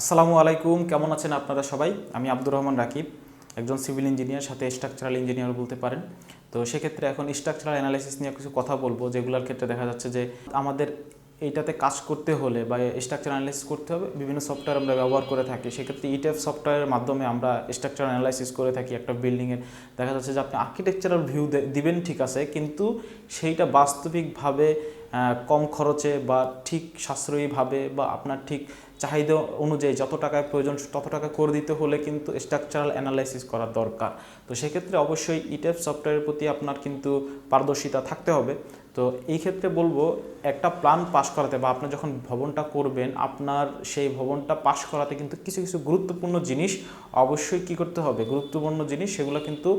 আসসালামু আলাইকুম, কেমন আছেন আপনারা সবাই? আমি আব্দুর রহমান রাকিব, একজন সিভিল ইঞ্জিনিয়ার, সাথে স্ট্রাকচারাল ইঞ্জিনিয়ার বলতে পারেন। তো সেক্ষেত্রে এখন স্ট্রাকচারাল অ্যানালাইসিস নিয়ে কিছু কথা বলব, যেগুলোর ক্ষেত্রে দেখা যাচ্ছে যে আমাদের এইটাতে কাজ করতে হলে বা স্ট্রাকচার অ্যানালাইসিস করতে হবে, বিভিন্ন সফটওয়্যার আমরা ব্যবহার করে থাকি। সেক্ষেত্রে ইটেফ সফটওয়্যারের মাধ্যমে আমরা স্ট্রাকচার অ্যানালাইসিস করে থাকি একটা বিল্ডিংয়ের দেখা যাচ্ছে যে আপনি আর্কিটেকচারাল ভিউ দিবেন ঠিক আছে, কিন্তু সেইটা বাস্তবিকভাবে কম খরচে বা ঠিক সাশ্রয়ীভাবে বা আপনার ঠিক চাহিদা অনুযায়ী যত টাকায় প্রয়োজন তত টাকা করে দিতে হলে কিন্তু স্ট্রাকচারাল অ্যানালাইসিস করা দরকার। তো সেক্ষেত্রে অবশ্যই ইটেফ সফটওয়্যারের প্রতি আপনার কিন্তু পারদর্শিতা থাকতে হবে। তো এই ক্ষেত্রে বলব, একটা প্ল্যান পাস করাতে বা আপনি যখন ভবনটা করবেন, আপনার সেই ভবনটা পাস করাতে কিন্তু কিছু কিছু গুরুত্বপূর্ণ জিনিস অবশ্যই কি করতে হবে? গুরুত্বপূর্ণ জিনিস সেগুলো কিন্তু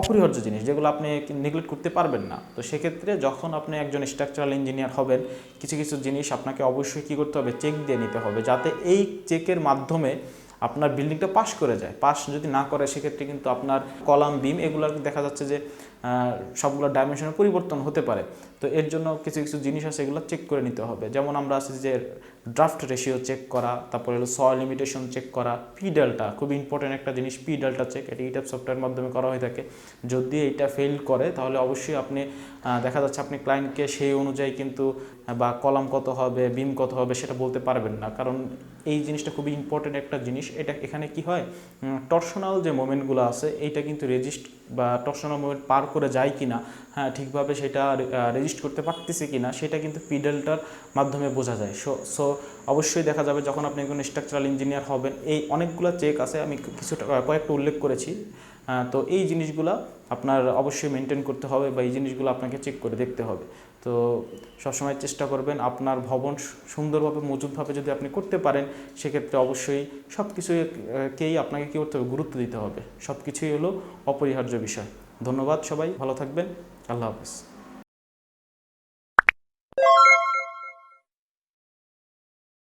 অপরিহার্য জিনিস যেগুলো আপনি নেগলেক্ট করতে পারবেন না। তো সেক্ষেত্রে যখন আপনি একজন স্ট্রাকচারাল ইঞ্জিনিয়ার হবেন, কিছু কিছু জিনিস আপনাকে অবশ্যই কী করতে হবে? চেক দিয়ে নিতে হবে, যাতে এই চেকের মাধ্যমে আপনার বিল্ডিংটা পাশ করে যায়। পাস যদি না করে, সেক্ষেত্রে কিন্তু আপনার কলাম বিম এগুলো দেখা যাচ্ছে যে সবগুলো ডাইমেনশনের পরিবর্তন হতে পারে। তো এর জন্য কিছু কিছু জিনিস আছে, এগুলো চেক করে নিতে হবে। যেমন আমরা আছে যে ড্রাফট রেশিও চেক করা, তারপরে হলো সয়েল লিমিটেশন চেক করা পি ডেল্টা খুব ইম্পর্টেন্ট একটা জিনিস পি ডেল্টা চেক এটি ইটাপ সফটওয়্যার মাধ্যমে করা হয়ে থাকে। যদি এটা ফেল করে, তাহলে অবশ্যই আপনি দেখা যাচ্ছে আপনি ক্লায়েন্টকে সেই অনুযায়ী কিন্তু, বা কলাম কত হবে বিম কত হবে, সেটা বলতে পারবেন না। কারণ এই জিনিসটা খুবই ইম্পর্টেন্ট একটা জিনিস। এটা এখানে কি হয়? টর্শনাল যে মোমেন্টগুলো আছে, এইটা কিন্তু রেজিস্ট বা টর্শনাল মোমেন্ট পার করে যায় কি না হ্যাঁ ঠিকভাবে সেটা রেজিস্ট করতে পারতেছে কি না সেটা কিন্তু পিডেলটার মাধ্যমে বোঝা যায়। সো সো অবশ্যই দেখা যাবে যখন আপনি একজন স্ট্রাকচারাল ইঞ্জিনিয়ার হবেন, এই অনেকগুলো চেক আছে, আমি কিছুটা কয়েকটা উল্লেখ করেছি। তো এই জিনিসগুলো আপনার অবশ্যই মেনটেন করতে হবে বা এই জিনিসগুলো আপনাকে চেক করে দেখতে হবে। তো সবসময় চেষ্টা করবেন আপনার ভবন সুন্দরভাবে মজুতভাবে যদি আপনি করতে পারেন, সেক্ষেত্রে অবশ্যই সব কিছুকেই আপনাকে কী করতে হবে? গুরুত্ব দিতে হবে। সব কিছুই হলো অপরিহার্য বিষয়। ধন্যবাদ সবাই, ভালো থাকবেন। আল্লাহ হাফিজ।